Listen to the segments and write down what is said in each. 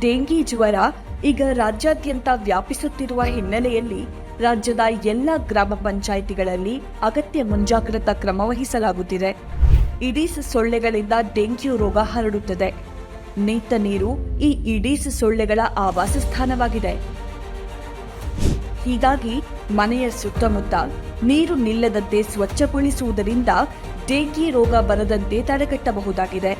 Dengue ಜ್ವರ ಈಗ ರಾಜ್ಯಾದ್ಯಂತ ವ್ಯಾಪಿಸುತ್ತಿರುವ ಹಿನ್ನೆಲೆಯಲ್ಲಿ ರಾಜ್ಯದ ಎಲ್ಲ ಗ್ರಾಮ ಪಂಚಾಯಿತಿಗಳಲ್ಲಿ ಅಗತ್ಯ ಮುಂಜಾಗ್ರತಾ ಕ್ರಮ ವಹಿಸಲಾಗುತ್ತಿದೆ. ಇಡೀಸ್ ಸೊಳ್ಳೆಗಳಿಂದ ಡೆಂಗ್ಯೂ ರೋಗ ಹರಡುತ್ತದೆ. ನಿಂತ ನೀರು ಈ ಇಡೀಸ್ ಸೊಳ್ಳೆಗಳ ಆವಾಸ ಸ್ಥಾನವಾಗಿದೆ. ಹೀಗಾಗಿ ಮನೆಯ ಸುತ್ತಮುತ್ತ ನೀರು ನಿಲ್ಲದಂತೆ ಸ್ವಚ್ಛಗೊಳಿಸುವುದರಿಂದ ಡೆಂಗಿ ರೋಗ ಬರದಂತೆ ತಡೆಗಟ್ಟಬಹುದಾಗಿದೆ.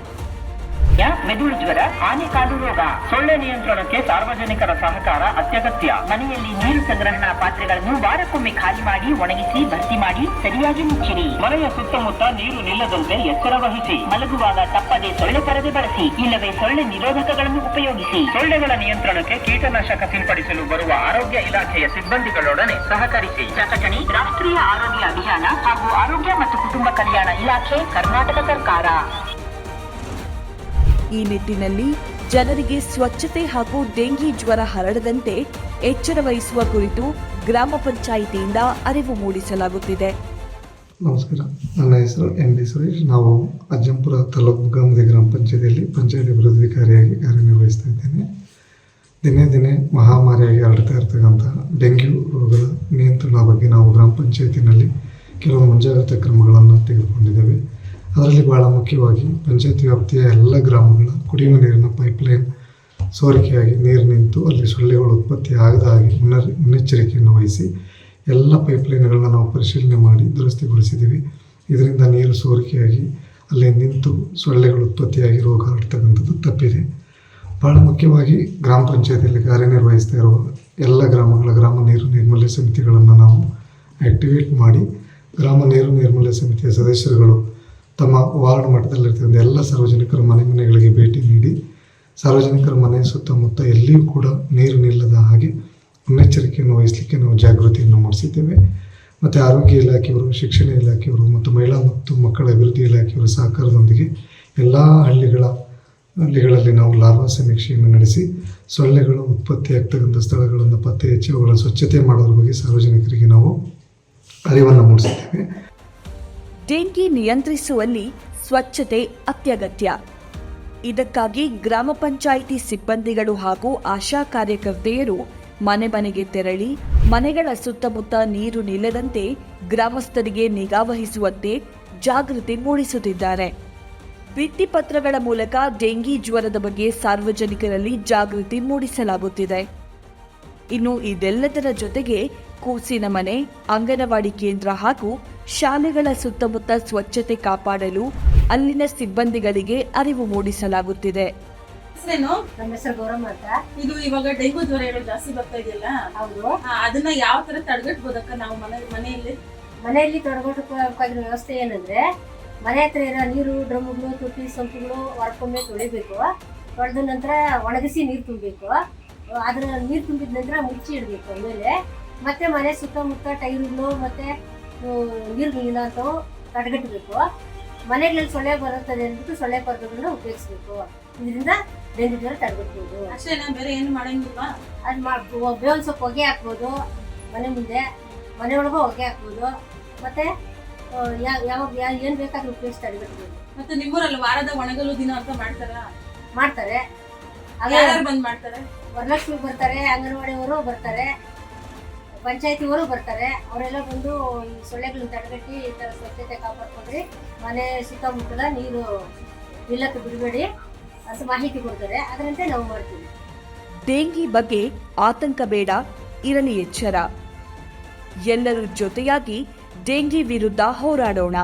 ಯಾ ಮೆದುಳು ಜ್ವರ ಆನೆ ಕಾಲು ರೋಗ ಸೊಳ್ಳೆ ನಿಯಂತ್ರಣಕ್ಕೆ ಸಾರ್ವಜನಿಕರ ಸಹಕಾರ ಅತ್ಯಗತ್ಯ. ಮನೆಯಲ್ಲಿ ನೀರು ಸಂಗ್ರಹಣಾ ಪಾತ್ರೆಗಳನ್ನು ವಾರಕ್ಕೊಮ್ಮೆ ಖಾಲಿ ಮಾಡಿ, ಒಣಗಿಸಿ, ಭರ್ತಿ ಮಾಡಿ ಸರಿಯಾಗಿ ಮುಚ್ಚಿರಿ. ಮನೆಯ ಸುತ್ತಮುತ್ತ ನೀರು ನಿಲ್ಲದಂತೆ ಎಚ್ಚರ ವಹಿಸಿ. ಮಲಗುವಾಗ ತಪ್ಪದೆ ಸೊಳ್ಳೆ ಪರದೆ ಬಳಸಿ. ಇಲ್ಲವೇ ಸೊಳ್ಳೆ ನಿರೋಧಕಗಳನ್ನು ಉಪಯೋಗಿಸಿ. ಸೊಳ್ಳೆಗಳ ನಿಯಂತ್ರಣಕ್ಕೆ ಕೀಟನಾಶಕ ಸಿಂಪಡಿಸಲು ಬರುವ ಆರೋಗ್ಯ ಇಲಾಖೆಯ ಸಿಬ್ಬಂದಿಗಳೊಡನೆ ಸಹಕರಿಸಿ. ಪ್ರಕಟಣೆ ರಾಷ್ಟ್ರೀಯ ಆರೋಗ್ಯ ಅಭಿಯಾನ ಹಾಗೂ ಆರೋಗ್ಯ ಮತ್ತು ಕುಟುಂಬ ಕಲ್ಯಾಣ ಇಲಾಖೆ, ಕರ್ನಾಟಕ ಸರ್ಕಾರ. ಈ ನಿಟ್ಟಿನಲ್ಲಿ ಜನರಿಗೆ ಸ್ವಚ್ಛತೆ ಹಾಗೂ ಡೆಂಗಿ ಜ್ವರ ಹರಡದಂತೆ ಎಚ್ಚರ ವಹಿಸುವ ಕುರಿತು ಗ್ರಾಮ ಪಂಚಾಯಿತಿಯಿಂದ ಅರಿವು ಮೂಡಿಸಲಾಗುತ್ತಿದೆ. ನಮಸ್ಕಾರ. ನನ್ನ ಹೆಸರು ಎನ್ ಡಿ ಸುರೇಶ್. ನಾವು ಅಜ್ಜಂಪುರ ತಾಲೂಕು ಗ್ರಾಮದ ಗ್ರಾಮ ಪಂಚಾಯತಿಯಲ್ಲಿ ಪಂಚಾಯತ್ ಅಭಿವೃದ್ಧಿಕಾರಿಯಾಗಿ ಕಾರ್ಯನಿರ್ವಹಿಸ್ತಾ ಇದ್ದೇನೆ. ದಿನೇ ದಿನೇ ಮಹಾಮಾರಿಯಾಗಿ ಹರಡ್ತಾ ಇರ್ತಕ್ಕಂಥ ಡೆಂಗ್ಯೂ ರೋಗದ ನಿಯಂತ್ರಣ ಬಗ್ಗೆ ನಾವು ಗ್ರಾಮ ಪಂಚಾಯತಿನಲ್ಲಿ ಕೆಲವು ಮುಂಜಾಗ್ರತಾ ಕ್ರಮಗಳನ್ನು ತೆಗೆದುಕೊಂಡಿದ್ದೇವೆ. ಅದರಲ್ಲಿ ಬಹಳ ಮುಖ್ಯವಾಗಿ ಪಂಚಾಯತ್ ವ್ಯಾಪ್ತಿಯ ಎಲ್ಲ ಗ್ರಾಮಗಳ ಕುಡಿಯುವ ನೀರಿನ ಪೈಪ್ಲೈನ್ ಸೋರಿಕೆಯಾಗಿ ನೀರು ನಿಂತು ಅಲ್ಲಿ ಸೊಳ್ಳೆಗಳು ಉತ್ಪತ್ತಿ ಆಗದ ಹಾಗೆ ಮುನ್ನ, ಮುನ್ನೆಚ್ಚರಿಕೆಯನ್ನು ವಹಿಸಿ ಎಲ್ಲ ಪೈಪ್ಲೈನ್ಗಳನ್ನ ನಾವು ಪರಿಶೀಲನೆ ಮಾಡಿ ದುರಸ್ತಿಗೊಳಿಸಿದ್ದೀವಿ ಇದರಿಂದ ನೀರು ಸೋರಿಕೆಯಾಗಿ ಅಲ್ಲಿ ನಿಂತು ಸೊಳ್ಳೆಗಳು ಉತ್ಪತ್ತಿಯಾಗಿ ರೋಗ ಹರಡ್ತಕ್ಕಂಥದ್ದು ತಪ್ಪಿದೆ. ಭಾಳ ಮುಖ್ಯವಾಗಿ ಗ್ರಾಮ ಪಂಚಾಯತಿಯಲ್ಲಿ ಕಾರ್ಯನಿರ್ವಹಿಸ್ತಾ ಇರುವ ಎಲ್ಲ ಗ್ರಾಮಗಳ ಗ್ರಾಮ ನೀರು ನಿರ್ಮೂಲ್ಯ ಸಮಿತಿಗಳನ್ನು ನಾವು ಆ್ಯಕ್ಟಿವೇಟ್ ಮಾಡಿ ಗ್ರಾಮ ನೀರು ನೈರ್ಮಲ್ಯ ಸಮಿತಿಯ ಸದಸ್ಯರುಗಳು ತಮ್ಮ ವಾರ್ಡ್ ಮಟ್ಟದಲ್ಲಿರ್ತಕ್ಕಂಥ ಎಲ್ಲ ಸಾರ್ವಜನಿಕರ ಮನೆ ಮನೆಗಳಿಗೆ ಭೇಟಿ ನೀಡಿ, ಸಾರ್ವಜನಿಕರ ಮನೆ ಸುತ್ತಮುತ್ತ ಎಲ್ಲಿಯೂ ಕೂಡ ನೀರು ನಿಲ್ಲದ ಹಾಗೆ ಮುನ್ನೆಚ್ಚರಿಕೆಯನ್ನು ವಹಿಸಲಿಕ್ಕೆ ನಾವು ಜಾಗೃತಿಯನ್ನು ಮೂಡಿಸಿದ್ದೇವೆ. ಮತ್ತು ಆರೋಗ್ಯ ಇಲಾಖೆಯವರು, ಶಿಕ್ಷಣ ಇಲಾಖೆಯವರು ಮತ್ತು ಮಹಿಳಾ ಮತ್ತು ಮಕ್ಕಳ ಅಭಿವೃದ್ಧಿ ಇಲಾಖೆಯವರ ಸಹಕಾರದೊಂದಿಗೆ ಎಲ್ಲ ಹಳ್ಳಿಗಳ, ಹಳ್ಳಿಗಳಲ್ಲಿ ನಾವು ಲಾರ್ವಾ ಸಮೀಕ್ಷೆಯನ್ನು ನಡೆಸಿ, ಸೊಳ್ಳೆಗಳು ಉತ್ಪತ್ತಿಯಾಗ್ತಕ್ಕಂಥ ಸ್ಥಳಗಳನ್ನು ಪತ್ತೆ ಹಚ್ಚಿ ಅವುಗಳ ಸ್ವಚ್ಛತೆ ಮಾಡೋದ್ರ ಬಗ್ಗೆ ಸಾರ್ವಜನಿಕರಿಗೆ ನಾವು ಅರಿವನ್ನು ಮೂಡಿಸಿದ್ದೇವೆ. ಡೆಂಗಿ ನಿಯಂತ್ರಿಸುವಲ್ಲಿ ಸ್ವಚ್ಛತೆ ಅತ್ಯಗತ್ಯ. ಇದಕ್ಕಾಗಿ ಗ್ರಾಮ ಪಂಚಾಯಿತಿ ಸಿಬ್ಬಂದಿಗಳು ಹಾಗೂ ಆಶಾ ಕಾರ್ಯಕರ್ತೆಯರು ಮನೆ ಮನೆಗೆ ತೆರಳಿ, ಮನೆಗಳ ಸುತ್ತಮುತ್ತ ನೀರು ನಿಲ್ಲದಂತೆ ಗ್ರಾಮಸ್ಥರಿಗೆ ನಿಗಾ ವಹಿಸುವಂತೆ ಜಾಗೃತಿ ಮೂಡಿಸುತ್ತಿದ್ದಾರೆ. ಭಿತ್ತಿಪತ್ರಗಳ ಮೂಲಕ ಡೆಂಗಿ ಜ್ವರದ ಬಗ್ಗೆ ಸಾರ್ವಜನಿಕರಲ್ಲಿ ಜಾಗೃತಿ ಮೂಡಿಸಲಾಗುತ್ತಿದೆ. ಇನ್ನು ಇದೆಲ್ಲದರ ಜೊತೆಗೆ ಕೂಸಿನ ಮನೆ, ಅಂಗನವಾಡಿ ಕೇಂದ್ರ ಹಾಗೂ ಶಾಲೆಗಳ ಸುತ್ತಮುತ್ತ ಸ್ವಚ್ಛತೆ ಕಾಪಾಡಲು ಅಲ್ಲಿನ ಸಿಬ್ಬಂದಿಗಳಿಗೆ ಅರಿವು ಮೂಡಿಸಲಾಗುತ್ತಿದೆ. ಹೆಸರೇನು ನಮ್ಮ ಹೆಸರು ಗೌರಮ್ಮ ಅಂತ. ಇದು ಇವಾಗ ಡೆಂಗು ಜ್ವರಗಳು ಜಾಸ್ತಿ ಬರ್ತಾ ಇದೆಯಲ್ಲ? ಹೌದು. ಆ, ಅದನ್ನ ಯಾವ ತರ ತಡೆಗಟ್ಬೋದಕ್ಕ ನಾವು ಮನೆ ಮನೆಯಲ್ಲಿ? ಮನೆಯಲ್ಲಿ ತೊಡಗೋಟಕ್ಕಾಗಿರೋ ವ್ಯವಸ್ಥೆ ಏನಂದ್ರೆ ಮನೆ ಹತ್ರ ಇರೋ ನೀರು ಡ್ರಮ್ಗಳು ತುಟ್ಟಿ ಸೊಂಪುಗಳು ಹೊರ್ಕೊಂಬೆ ತೊಳಿಬೇಕು. ತೊಳೆದ ನಂತರ ಒಣಗಿಸಿ ನೀರು ತುಂಬಬೇಕು. ಅದ್ರ ನೀರು ತುಂಬಿದ ನಂತರ ಮುಚ್ಚಿ ಇಡಬೇಕು ಆಮೇಲೆ ಮತ್ತೆ ಮನೆ ಸುತ್ತಮುತ್ತ ಟೈರ್ಗಳು ಮತ್ತೆ ನೀರು ಇಲ್ಲ ಅಂತ ತಡೆಗಟ್ಟಬೇಕು. ಮನೆಗಳಲ್ಲಿ ಸೊಳ್ಳೆ ಬರುತ್ತದೆ ಅಂದ್ಬಿಟ್ಟು ಸೊಳ್ಳೆ ಪರ್ದಗಳನ್ನ ಉಪಯೋಗಿಸ್ಬೇಕು. ಇದರಿಂದ ಡೆಂಗು ಜ್ವರ ತಡೆಗಟ್ಬೋದು ಅಷ್ಟೇನಾ ಬೇರೆ ಏನು ಮಾಡಂಗಿಲ್ವಾ? ಅದು ಮಾಡ್ಬೋದು ಬೇವಿನ ಸೊಪ್ಪು ಹೊಗೆ ಹಾಕ್ಬೋದು. ಮನೆ ಮುಂದೆ ಮನೆ ಒಳಗೂ ಹೊಗೆ ಹಾಕ್ಬೋದು. ಮತ್ತೆ ಯಾವ ಯಾವಾಗ ಏನು ಬೇಕಾದ್ರೂ ಉಪಯೋಗಿಸಿ ತಡೆಗಟ್ಬೋದು. ಮತ್ತೆ ನಿಮ್ಮೂರಲ್ಲಿ ವಾರದ ಒಣಗಲು ದಿನ ಅಂತ ಮಾಡ್ತಾರ? ಮಾಡ್ತಾರೆ. ಯಾರ್ಯಾರು ಬಂದ್ ಮಾಡ್ತಾರೆ? ವರಲಕ್ಷ್ಮಿ ಬರ್ತಾರೆ ಅಂಗನವಾಡಿಯವರು ಬರ್ತಾರೆ. ಪಂಚಾಯತಿಯವರು ಬರ್ತಾರೆ, ಅವರೆಲ್ಲ ಬಂದು ಈ ಸೊಳ್ಳೆಗಳನ್ನ ತಡೆಗಟ್ಟಿ ಈ ಥರ ಸ್ವಚ್ಛತೆ ಕಾಪಾಡ್ಕೊಂಡ್ರಿ ಮನೆ ಸುತ್ತಮುತ್ತಲ ನೀರು ನಿಲ್ಲಕ್ಕೆ ಬಿಡಬೇಡಿ ಅಂತ ಮಾಹಿತಿ ಕೊಡ್ತಾರೆ, ಅದರಂತೆ ನಾವು ಮಾಡ್ತೀವಿ. ಡೆಂಗಿ ಬಗ್ಗೆ ಆತಂಕ ಬೇಡ, ಇರಲಿ ಎಚ್ಚರ. ಎಲ್ಲರೂ ಜೊತೆಯಾಗಿ ಡೆಂಗಿ ವಿರುದ್ಧ ಹೋರಾಡೋಣ.